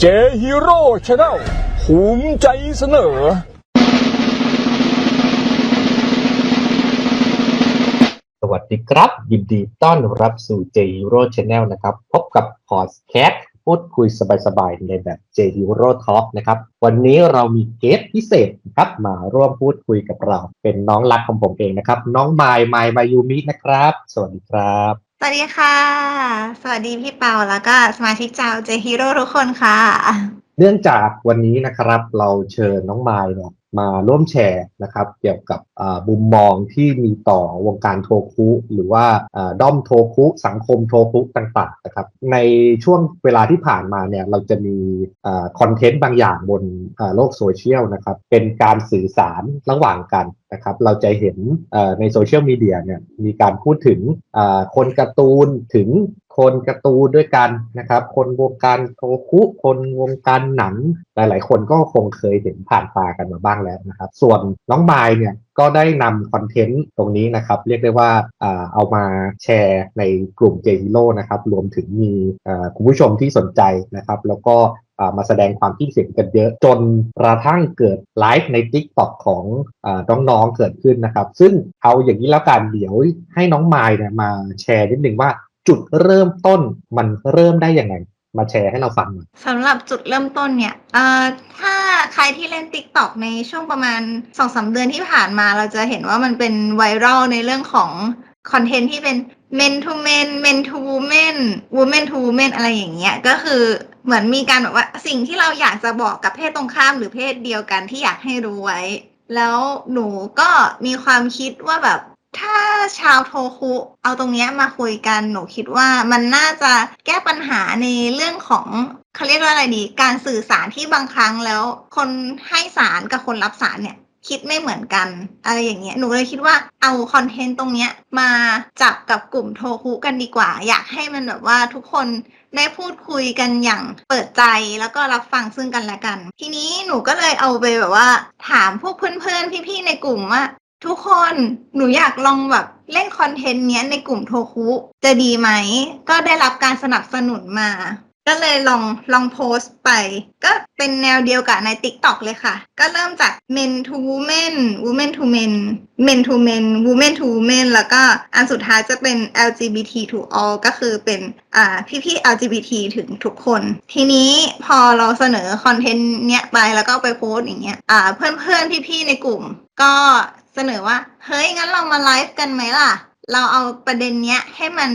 เจฮีโร่ชาแนลภูมิใจเสนอ สวัสดีครับ ยินดีต้อนรับสู่ J Hero Channel นะครับ พบกับพอดแคสต์พูดคุยสบายๆ ในแบบ J Hero Talk นะครับ วันนี้เรามีเกสพิเศษนะครับ มาร่วมพูดคุยกับเรา เป็นน้องรักของผมเองนะครับ น้องไมายไมายมายูมินะครับ สวัสดีครับ วัสดีค่ะ สวัสดีพี่เปาแล้วก็สมาชิกเจ้าเจฮีโร่ทุกคนค่ะ เนื่องจากวันนี้นะครับ เราเชิญน้องไมายเนี่ย มาร่วมแชร์นะครับเกี่ยวกับมุมมองที่มีต่อวงการโทคุหรือว่าด้อมโทคุสังคมโทคุต่างๆนะครับในช่วงเวลาที่ผ่านมาเนี่ยเราจะมีคอนเทนต์บางอย่างบนโลกโซเชียลนะครับเป็นการสื่อสารระหว่างกันนะครับเราจะเห็นในโซเชียลมีเดียเนี่ยมีการพูดถึงคนการ์ตูนถึง คนการ์ตูนด้วยกันนะครับ คนวงการโทคุคนวงการหนัง หลาย ๆ คนก็คงเคยเห็นผ่านตากันมาบ้างแล้วนะครับ ส่วนน้องมายเนี่ยก็ได้นำคอนเทนต์ตรงนี้นะครับ เรียกได้ว่าเอามาแชร์ในกลุ่ม J Hero นะครับ รวมถึงมีคุณผู้ชมที่สนใจนะครับ แล้วก็มาแสดงความคิดเห็นกันเยอะ จนกระทั่งเกิดไลฟ์ใน Tik t o อกของอน้องๆเกิดขึ้นนะครับ ซึ่งเอาอย่างนี้แล้วกันเดี๋ยวให้น้องมายเนี่ยมาแชร์นิดนึงว่า จุดเริ่มต้นมันเริ่มได้ยังไง มาแชร์ให้เราฟังหน่อยสำหรับจุดเริ่มต้นเนี่ยเอ่อถ้าใครที่เล่น t ิ k t o k ในช่วงประมาณ2องสาเดือนที่ผ่านมาเราจะเห็นว่ามันเป็นไวรัลในเรื่องของคอนเทนต์ที่เป็น men to men men to women women to women อะไรอย่างเงี้ยก็คือเหมือนมีการแบบว่าสิ่งที่เราอยากจะบอกกับเพศตรงข้ามหรือเพศเดียวกันที่อยากให้รู้ไว้ แล้วหนูก็มีความคิดว่าแบบ ถ้าชาวโทคุเอาตรงเนี้ยมาคุยกันหนูคิดว่ามันน่าจะแก้ปัญหาในเรื่องของเขาเรียกว่าอะไรดี การสื่อสารที่บางครั้งแล้ว คนให้สารกับคนรับสารเนี่ยคิดไม่เหมือนกันอะไรอย่างเงี้ยหนูเลยคิดว่าเอาคอนเทนต์ตรงเนี้ยมาจับกับกลุ่มโทคุกันดีกว่า อยากให้มันแบบว่าทุกคนได้พูดคุยกันอย่างเปิดใจแล้วก็รับฟังซึ่งกันและกัน ทีนี้หนูก็เลยเอาไปแบบว่า ถามพวกเพื่อนๆ พี่ๆ ในกลุ่มว่า ทุกคนหนูอยากลองแบบเล่นคอนเทนต์เนี้ยในกลุ่มโทคุจะดีไหม ก็ได้รับการสนับสนุนมา ก็เลยลองลองโพสต์ไป ก็เป็นแนวเดียวกับใน TikTok เลยค่ะ ก็เริ่มจาก men to women women to men men to men women to women แล้วก็อันสุดท้ายจะเป็น LGBT to all ก็คือเป็นอ่าพี่ ๆ LGBT ถึงทุกคน ทีนี้พอเราเสนอคอนเทนต์เนี้ยไปแล้วก็ไปโพสต์อย่างเงี้ยอ่าเพื่อน ๆ พี่ ๆ ในกลุ่ม ก็เสนอว่า เฮ้ย งั้นเรามาไลฟ์กันไหมล่ะ เราเอาประเด็นเนี้ยให้มัน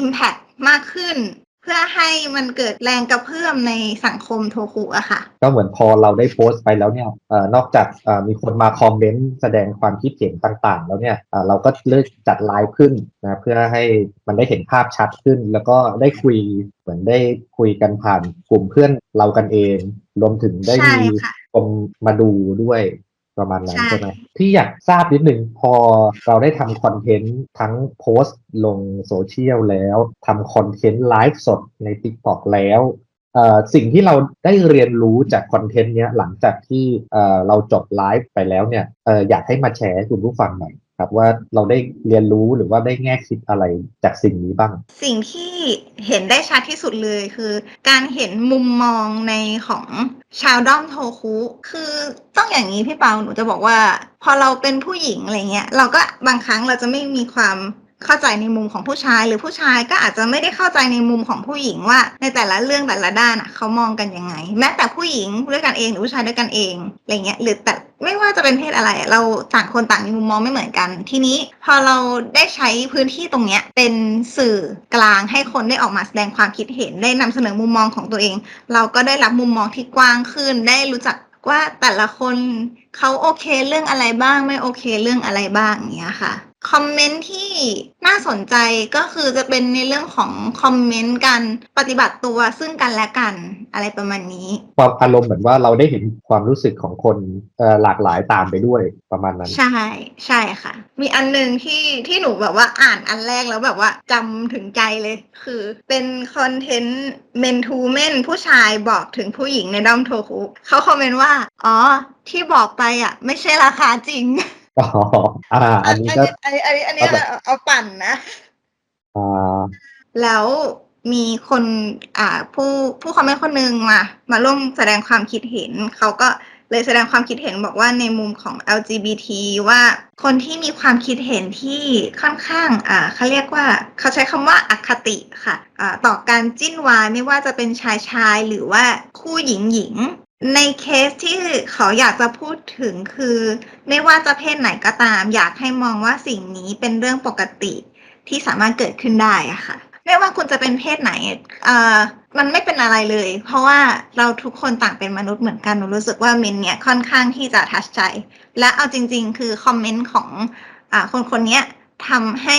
Impact มากขึ้น เพื่อให้มันเกิดแรงกระเพื่อมในสังคมโทคุอะค่ะ ก็เหมือนพอเราได้โพสต์ไปแล้วเนี่ยเออนอกจากเอ่อมีคนมาคอมเมนต์แสดงความคิดเห็นต่างๆ แล้วเนี่ยเอ่อเราก็เลือกจัดไลฟ์ขึ้นนะเพื่อให้มันได้เห็นภาพชัดขึ้น แล้วก็ได้คุยเหมือนได้คุยกันผ่านกลุ่มเพื่อนเรากันเอง รวมถึงได้ใช่มีค่ะ คนมาดูด้วย ประมาณนั้นใช่ใช่ไหมที่อยากทราบนิดนึงพอเราได้ทำคอนเทนต์ทั้งโพสต์ลงโซเชียลแล้วทำคอนเทนต์ไลฟ์สดใน TikTok แล้วเอ่อสิ่งที่เราได้เรียนรู้จากคอนเทนต์เนี้ยหลังจากที่เอ่อเราจบไลฟ์ไปแล้วเนี่ยเอ่ออยากให้มาแชร์ให้คุณผู้ฟังหน่อย ครับว่าเราได้เรียนรู้หรือว่าได้แง่คิดอะไรจากสิ่งนี้บ้าง สิ่งที่เห็นได้ชัดที่สุดเลยคือ การเห็นมุมมองในของชาวด้อมโทคุคือต้องอย่างนี้พี่เปาหนูจะบอกว่า พอเราเป็นผู้หญิงอะไรเงี้ย เราก็บางครั้งเราจะไม่มีความ เข้าใจในมุมของผู้ชาย หรือผู้ชายก็อาจจะไม่ได้เข้าใจในมุมของผู้หญิงว่า ในแต่ละเรื่องแต่ละด้านอะเขามองกันยังไง แม้แต่ผู้หญิงด้วยกันเองหรือผู้ชายด้วยกันเองอะไรเงี้ยหรือแต่ไม่ว่าจะเป็นเพศอะไร เราต่างคนต่างมีมุมมองไม่เหมือนกัน ทีนี้พอเราได้ใช้พื้นที่ตรงเนี้ยเป็นสื่อกลางให้คนได้ออกมาแสดงความคิดเห็นได้นำเสนอมุมมองของตัวเอง เราก็ได้รับมุมมองที่กว้างขึ้น ได้รู้จักว่าแต่ละคนเขาโอเคเรื่องอะไรบ้าง ไม่โอเคเรื่องอะไรบ้างอย่างเงี้ยค่ะ คอมเมนต์ที่น่าสนใจก็คือจะเป็นในเรื่องของคอมเมนต์การปฏิบัติตัวซึ่งกันและกันอะไรประมาณนี้ ความอารมณ์เหมือนว่าเราได้เห็นความรู้สึกของคนเอ่อหลากหลายตามไปด้วยประมาณนั้น ใช่ใช่ค่ะ มีอันหนึ่งที่ที่หนูแบบว่าอ่านอันแรกแล้วแบบว่าจำถึงใจเลย คือเป็นคอนเทนต์เมนทูเมนผู้ชายบอกถึงผู้หญิงในด้อมโทคุเขาคอมเมนต์ว่า อ๋อ ที่บอกไปอะ ไม่ใช่ราคาจริง อ๋อ อ่า อันนี้ก็อันนี้อันนี้อันนี้เอาแบบเอาปั่นนะ อ่าแล้วมีคนอ่าผู้ผู้คอมเมนต์คนหนึ่งมา มาร่วมแสดงความคิดเห็น เขาก็เลยแสดงความคิดเห็นบอกว่าในมุมของ LGBT ว่าคนที่มีความคิดเห็นที่ค่อนข้างอ่าเขาเรียกว่าเขาใช้คำว่าอคติค่ะอ่าต่อการจิ้นวายไม่ว่าจะเป็นชายชายหรือว่าคู่หญิงหญิง ในเคสที่เขาอยากจะพูดถึงคือ ไม่ว่าจะเพศไหนก็ตาม อยากให้มองว่าสิ่งนี้เป็นเรื่องปกติที่สามารถเกิดขึ้นได้อะค่ะ ไม่ว่าคุณจะเป็นเพศไหนเอ่อมันไม่เป็นอะไรเลย เพราะว่าเราทุกคนต่างเป็นมนุษย์เหมือนกันหนูรู้สึกว่ามินเนี่ยค่อนข้างที่จะทัชใจ และเอาจริง ๆ คือคอมเมนต์ของอ่าคนคนนี้ทำให้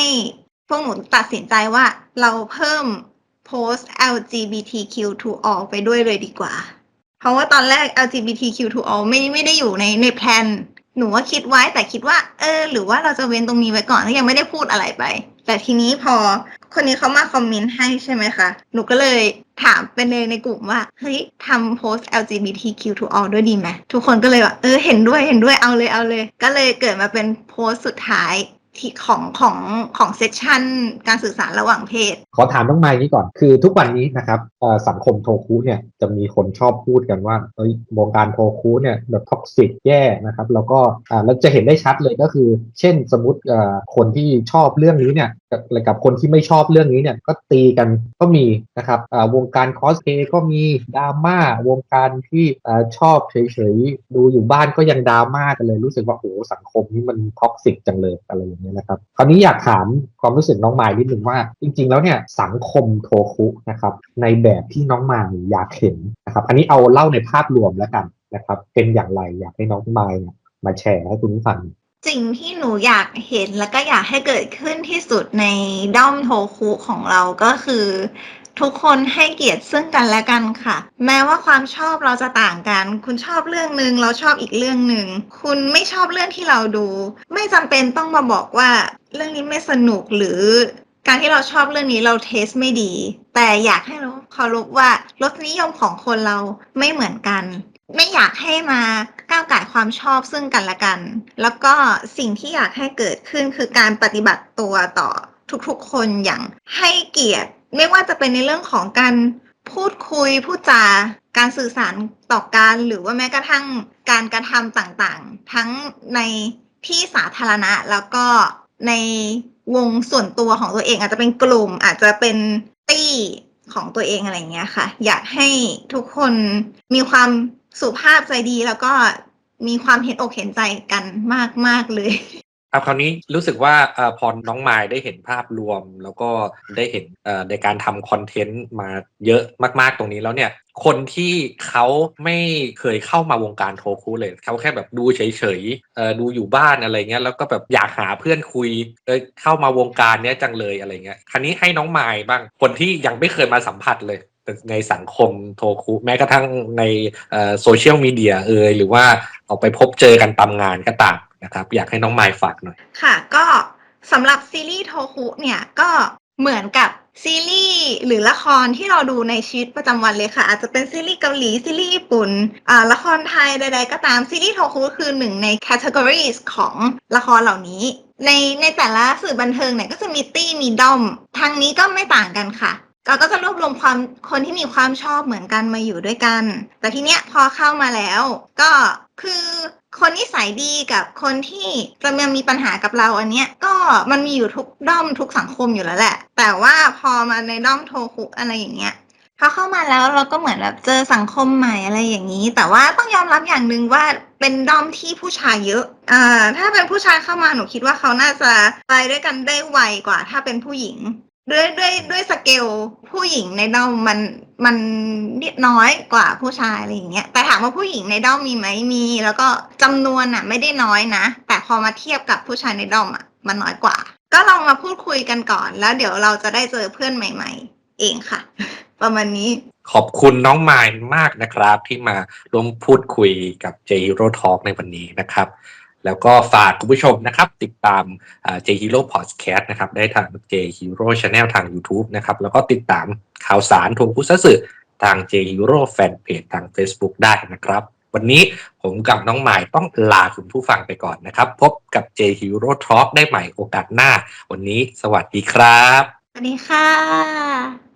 พวกหนูตัดสินใจว่าเราเพิ่มโพสต์ LGBTQ to all ไปด้วยเลยดีกว่า เพราะว่าตอนแรก LGBTQ to ไม่ไม่ได้อยู่ในในแพลนหนูว่าคิดไว้แต่คิดว่า เออ หรือว่าเราจะเว้นตรงนี้ไว้ก่อนแล้วยังไม่ได้พูดอะไรไป แต่ทีนี้พอคนนี้เขามาคอมเมนต์ให้ใช่ไหมคะ หนูก็เลยถามเป็นในในกลุ่มว่า เฮ้ยทำโพสต์ LGBTQ to all ด้วยดีไหมทุกคนก็เลยว่า เออ เห็นด้วยเห็นด้วยเอาเลยเอาเลย ก็เลยเกิดมาเป็นโพสต์สุดท้าย ที่ของของของเซสชันการสื่อสารระหว่างเพศ ขอถามน้องไม้นี้ก่อน คือทุกวันนี้นะครับสังคมโทคุเนี่ยจะมีคนชอบพูดกันว่าเอ้ยวงการโทคุเนี่ยแบบท็อกซิกแย่นะครับ แล้วก็อ่าเราจะเห็นได้ชัดเลยก็คือ เช่นสมมติคนที่ชอบเรื่องนี้เนี่ยกับกับคนที่ไม่ชอบเรื่องนี้เนี่ยก็ตีกันก็มีนะครับวงการคอสเพย์ก็มีดราม่าวงการที่อชอบเฉยๆดูอยู่บ้านก็ยังดราม่ากันเลยรู้สึกว่าโอ้สังคมนี้มันท็อกซิกจังเลยอะไรอย่างเนี่ยนะครับคราวนี้อยากถามความรู้สึกน้องมายนิดนึงว่า จริง ๆ แล้วเนี่ยสังคมโทคุนะครับในแบบที่น้องมายอยากเห็นนะครับอันนี้เอาเล่าในภาพรวมแล้วกันนะครับเป็นอย่างไรอยากให้น้องมายเนี่ยมาแชร์ให้คุณผู้ฟังสิ่งที่หนูอยากเห็นแล้วก็อยากให้เกิดขึ้นที่สุดในด้อมโทคุของเราก็คือ ทุกคนให้เกียรติซึ่งกันและกันค่ะ แม้ว่าความชอบเราจะต่างกัน คุณชอบเรื่องหนึ่งเราชอบอีกเรื่องหนึ่งคุณไม่ชอบเรื่องที่เราดู ไม่จำเป็นต้องมาบอกว่าเรื่องนี้ไม่สนุกหรือการที่เราชอบเรื่องนี้เราเทสไม่ดี แต่อยากให้เราเคารพว่ารสนิยมของคนเราไม่เหมือนกัน ไม่อยากให้มาก้าวไก่ความชอบซึ่งกันและกัน แล้วก็สิ่งที่อยากให้เกิดขึ้นคือการปฏิบัติตัวต่อทุกๆคนอย่างให้เกียรติ ไม่ว่าจะเป็นในเรื่องของการพูดคุยพูดจาการสื่อสารต่อกันหรือว่าแม้กระทั่งการกระทำต่างๆ ทั้งในที่สาธารณะแล้วก็ในวงส่วนตัวของตัวเอง อาจจะเป็นกลุ่ม อาจจะเป็นตี้ของตัวเองอะไรอย่างเงี้ยค่ะ อยากให้ทุกคนมีความสุภาพใจดีแล้วก็มีความเห็นอกเห็นใจกันมาก ๆ เลย ครับคราวนี้รู้สึกว่าอพอน้องไมายได้เห็นภาพรวม แล้วก็ได้เห็นในการทำคอนเทนต์มาเยอะมากๆตรงนี้แล้วเนี่ยคนที่เขาไม่เคยเข้ามาวงการโทคุเลยเขาแค่แบบดูเฉยๆดูอยู่บ้านอะไรเงี้ยแล้วก็แบบอยากหาเพื่อนคุยเออเข้ามาวงการเนี้ยจังเลยอะไรเงี้ยคราวนี้ให้น้องไมายบ้างคนที่ยังไม่เคยมาสัมผัสเลยในสังคมโทคุแม้กระทั่งในโซเชียลมีเดียเอยหรือว่า ออกไปพบเจอกันตามงานก็ตามนะครับ อยากให้น้องไมายฝากหน่อย ค่ะ ก็สำหรับซีรีส์โทคุเนี่ยก็เหมือนกับซีรีส์หรือละครที่เราดูในชีวิตประจำวันเลยค่ะ อาจจะเป็นซีรีส์เกาหลี ซีรีส์ญี่ปุ่นอ่าละครไทยใด ๆ ก็ตามซีรีส์โทคุคือหนึ่งในแคตตากรีของละครเหล่านี้ ในในแต่ละสื่อบันเทิงเนี่ยก็จะมีตี้มีด้อม ทางนี้ก็ไม่ต่างกันค่ะก็ก็จะรวบรวมความคนที่มีความชอบเหมือนกันมาอยู่ด้วยกัน แต่ทีเนี้ยพอเข้ามาแล้ว ก็ คนนิสัยดีกับคนที่จะมามีปัญหากับเราอันเนี้ยก็มันมีอยู่ทุกด้อมทุกสังคมอยู่แล้วแหละ แต่ว่าพอมาในด้อมโทคุอะไรอย่างเงี้ยพอเข้ามาแล้วเราก็เหมือนแบบเจอสังคมใหม่อะไรอย่างนี้ แต่ว่าต้องยอมรับอย่างหนึ่งว่าเป็นด้อมที่ผู้ชายเยอะอ่าถ้าเป็นผู้ชายเข้ามาหนูคิดว่าเขาน่าจะไปด้วยกันได้ไวกว่า ถ้าเป็นผู้หญิง ด้วยด้วยด้วยสเกลผู้หญิงในด้อมมันมันนิดน้อยกว่าผู้ชายอะไรอย่างเงี้ยแต่ถามว่าผู้หญิงในด้อมมีไหมมี แล้วก็จำนวนอะ ไม่ได้น้อยนะ แต่พอมาเทียบกับผู้ชายในด้อมอะมันน้อยกว่า ก็ลองมาพูดคุยกันก่อน แล้วเดี๋ยวเราจะได้เจอเพื่อนใหม่ ๆ เองค่ะ ประมาณนี้ขอบคุณน้องมายมากนะครับ ที่มาร่วมพูดคุยกับ J Hero Talk ในวันนี้นะครับ แล้วก็ฝากคุณผู้ชมนะครับ ติดตาม J Hero Podcast นะครับ ได้ทาง J Hero Channel ทาง YouTube นะครับ แล้วก็ติดตามข่าวสารทงพุทธสื่อทาง J Hero Fanpage ทาง Facebook ได้นะครับวันนี้ผมกับน้องใหมายต้องลาคุณผู้ฟังไปก่อนนะครับ พบกับ J Hero Talk ได้ใหม่โอกาสหน้า วันนี้สวัสดีครับ สวัสดีค่ะ